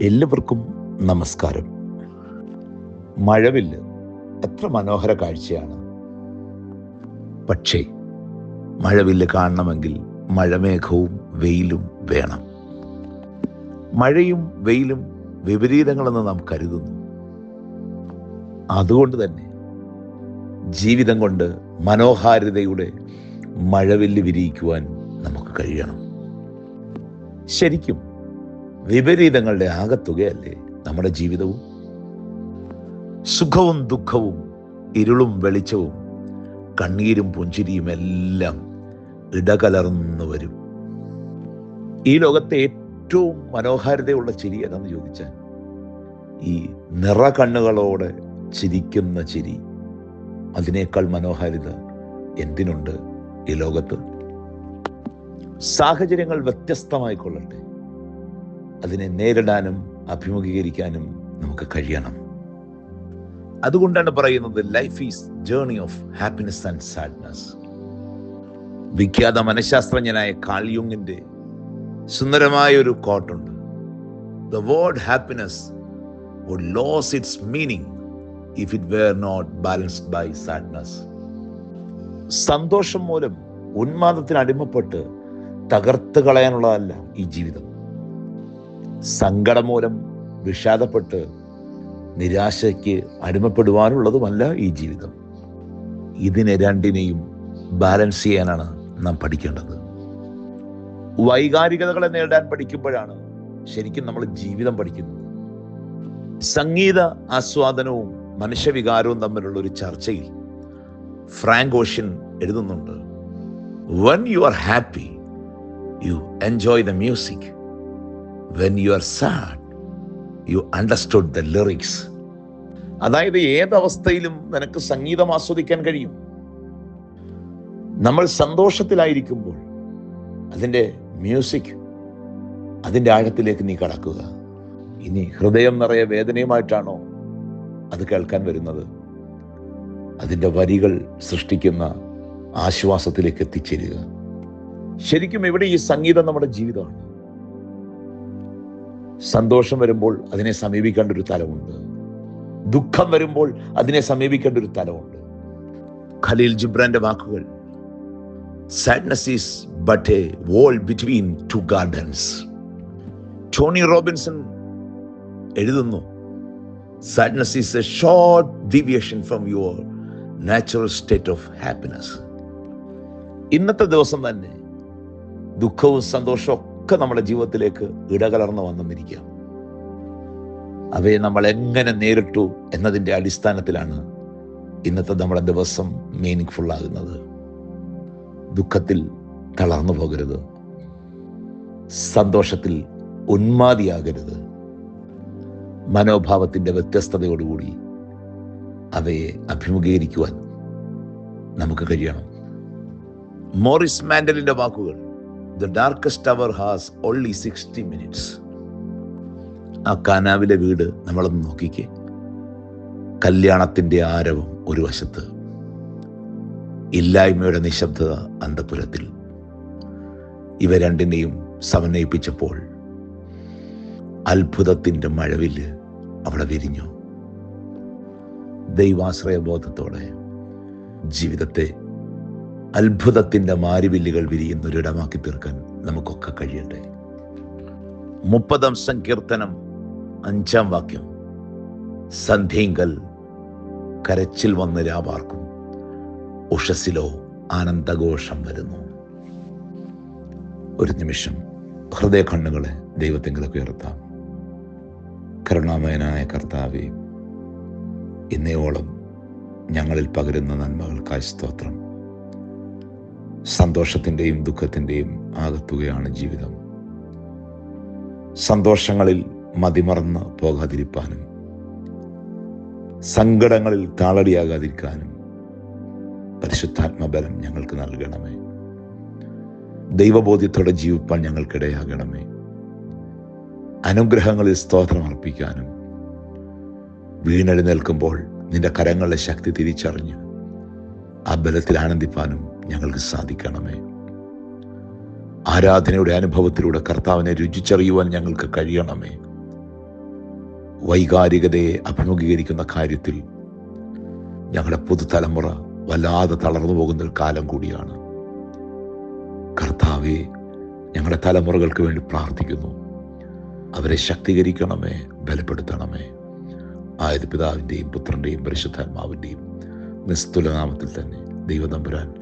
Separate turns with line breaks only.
എല്ലാവർക്കും നമസ്കാരം. മഴവില്ല് എത്ര മനോഹര കാഴ്ചയാണ്. പക്ഷേ മഴവില്ല് കാണണമെങ്കിൽ മഴമേഘവും വെയിലും വേണം. മഴയും വെയിലും വിപരീതങ്ങളെന്ന് നാം കരുതുന്നു. അതുകൊണ്ട് തന്നെ ജീവിതം കൊണ്ട് മനോഹാരിതയുടെ മഴവില്ല് വിരിയിക്കുവാൻ നമുക്ക് കഴിയണം. ശരിക്കും വിപരീതങ്ങളുടെ ആകത്തുകയല്ലേ നമ്മുടെ ജീവിതവും? സുഖവും ദുഃഖവും ഇരുളും വെളിച്ചവും കണ്ണീരും പുഞ്ചിരിയും എല്ലാം ഇടകലർന്നു വരും. ഈ ലോകത്തെ ഏറ്റവും മനോഹാരിതയുള്ള ചിരി ഏതാന്ന് ചോദിച്ചാൽ ഈ നിറ കണ്ണുകളോടെ ചിരിക്കുന്ന ചിരി. അതിനേക്കാൾ മനോഹാരിത എന്തിനുണ്ട് ഈ ലോകത്ത്? സാഹചര്യങ്ങൾ വ്യത്യസ്തമായിക്കൊള്ളട്ടെ. അതിനെ നേരിടാനും അഭിമുഖീകരിക്കാനും നമുക്ക് കഴിയണം. അതുകൊണ്ടാണ് പറയുന്നത് life is journey of happiness and sadness വിഖ്യാത മനഃശാസ്ത്രജ്ഞനായ കാൾയുങ്ങിന്റെ സുന്ദരമായ ഒരു കോട്ടുണ്ട് the word happiness would lose its meaning if it were not balanced by sadness സന്തോഷം മൂലം ഉന്മാദത്തിന് അടിമപ്പെട്ട് തകർത്ത് കളയാനുള്ളതല്ല ഈ ജീവിതം. സങ്കടം മൂലം വിഷാദപ്പെട്ട് നിരാശയ്ക്ക് അടിമപ്പെടുവാനുള്ളതുമല്ല ഈ ജീവിതം. ഇതിനെ രണ്ടിനെയും ബാലൻസ് ചെയ്യാനാണ് നാം പഠിക്കേണ്ടത്. വൈകാരികതകളെ നേടാൻ പഠിക്കുമ്പോഴാണ് ശരിക്കും നമ്മൾ ജീവിതം പഠിക്കുന്നത്. സംഗീത ആസ്വാദനവും മനുഷ്യവികാരവും തമ്മിലുള്ള ഒരു ചർച്ചയിൽ ഫ്രാങ്ക് ഓഷ്യൻ എഴുതുന്നുണ്ട് when you are happy you enjoy the music when you are sad you understood the lyrics അതായത് ഏതവസ്ഥയിലും നിനക്ക് സംഗീതം ആസ്വദിക്കാൻ കഴിയും. നമ്മൾ സന്തോഷത്തിലായിരിക്കുമ്പോൾ അതിന്റെ മ്യൂസിക് അതിന്റെ ആഴത്തിലേക്ക് നീ കടക്കുക. ഇനി ഹൃദയം നിറയെ വേദനയുമായിട്ടാണോ അത് കേൾക്കാൻ വരുന്നത്? അതിന്റെ വരികൾ സൃഷ്ടിക്കുന്ന ആശ്വാസത്തിലേക്ക് എത്തിച്ചേരുക. ശരിക്കും ഇവിടെ ഈ സംഗീതം നമ്മുടെ ജീവിതമാണ്? സന്തോഷം വരുമ്പോൾ അതിനെ സമീപിക്കേണ്ട ഒരു തലമുണ്ട്. ദുഃഖം വരുമ്പോൾ അതിനെ സമീപിക്കേണ്ട ഒരു തലമുണ്ട്. ഖലീൽ ജിബ്രാന്റെ വാക്കുകൾ sadness is but a wall between two gardens Tony Robinson എഴുതുന്നു sadness is a short deviation from your natural state of happiness ഇന്നത്തെ ദിവസം തന്നെ ദുഃഖവും സന്തോഷവും ഒക്കെ നമ്മുടെ ജീവിതത്തിലേക്ക് ഇടകലർന്ന് വന്നിരിക്കുക അവയെ നമ്മൾ എങ്ങനെ നേരിട്ടു എന്നതിന്റെ അടിസ്ഥാനത്തിലാണ് ഇന്നത്തെ നമ്മുടെ ദിവസം മീനിങ് ഫുൾ ആകുന്നത്. ദുഃഖത്തിൽ തളർന്നു പോകരുത്. സന്തോഷത്തിൽ ഉന്മാതിയാകരുത് മനോഭാവത്തിന്റെ വ്യത്യസ്തതയോടുകൂടി അവയെ അഭിമുഖീകരിക്കുവാൻ നമുക്ക് കഴിയണം. മോറിസ് മാൻഡലിന്റെ വാക്കുകൾ the darkest hour has only sixty minutes ആ കാനാവിലെ വീട് നമ്മളൊന്ന് നോക്കിക്കേ. കല്യാണത്തിന്റെ ആരവം ഒരു വശത്ത്. ഇല്ലായ്മയുടെ നിശബ്ദത അന്തപുരത്തിൽ. ഇവ രണ്ടിനെയും സമന്വയിപ്പിച്ചപ്പോൾ അത്ഭുതത്തിന്റെ മഴവിൽ അവിടെ വിരിഞ്ഞു. ദൈവാശ്രയബോധത്തോടെ ജീവിതത്തെ അത്ഭുതത്തിന്റെ മാരിവില്ലുകൾ വിരിയുന്ന ഒരിടമാക്കി തീർക്കാൻ നമുക്കൊക്കെ കഴിയട്ടെ. മുപ്പതാം സങ്കീർത്തനം അഞ്ചാം വാക്യം. സന്ധ്യങ്കൽ കരച്ചിൽ വന്ന് രാപാർക്കും ഉഷസിലോ ആനന്ദഘോഷം വരുന്നു. ഒരു നിമിഷം ഹൃദയ കണ്ണുകളെ ദൈവത്തെങ്കിലൊക്കെ ഉയർത്താം. കരുണാമയനായ കർത്താവെ ഇന്നയോളം ഞങ്ങളിൽ പകരുന്ന നന്മകൾക്കായി സ്തോത്രം. സന്തോഷത്തിന്റെയും ദുഃഖത്തിന്റെയും ആകത്തുകയാണ് ജീവിതം. സന്തോഷങ്ങളിൽ മതിമറന്ന് പോകാതിരിക്കാനും സങ്കടങ്ങളിൽ താളടിയാകാതിരിക്കാനും പരിശുദ്ധാത്മബലം ഞങ്ങൾക്ക് നൽകണമേ. ദൈവബോധ്യത്തോടെ ജീവിപ്പാൻ ഞങ്ങൾക്കിടയാകണമേ. അനുഗ്രഹങ്ങളിൽ സ്തോത്രം അർപ്പിക്കാനും വീണെഴുന്നേൽക്കുമ്പോൾ നിന്റെ കരങ്ങളുടെ ശക്തി തിരിച്ചറിഞ്ഞ് ആ ബലത്തിൽ ആനന്ദിപ്പാനും ഞങ്ങൾക്ക് സാധിക്കണമേ. ആരാധനയുടെ അനുഭവത്തിലൂടെ കർത്താവിനെ രുചിച്ചറിയുവാൻ ഞങ്ങൾക്ക് കഴിയണമേ. വൈകാരികതയെ അഭിമുഖീകരിക്കുന്ന കാര്യത്തിൽ ഞങ്ങളുടെ പുതുതലമുറ വല്ലാതെ തളർന്നു പോകുന്ന ഒരു കാലം കൂടിയാണ്. കർത്താവെ ഞങ്ങളുടെ തലമുറകൾക്ക് വേണ്ടി പ്രാർത്ഥിക്കുന്നു. അവരെ ശക്തീകരിക്കണമേ ബലപ്പെടുത്തണമേ. ആയത് പിതാവിന്റെയും പുത്രന്റെയും പരിശുദ്ധാത്മാവിന്റെയും നിസ്തുലനാമത്തിൽ തന്നെ ദൈവതമ്പുരാൻ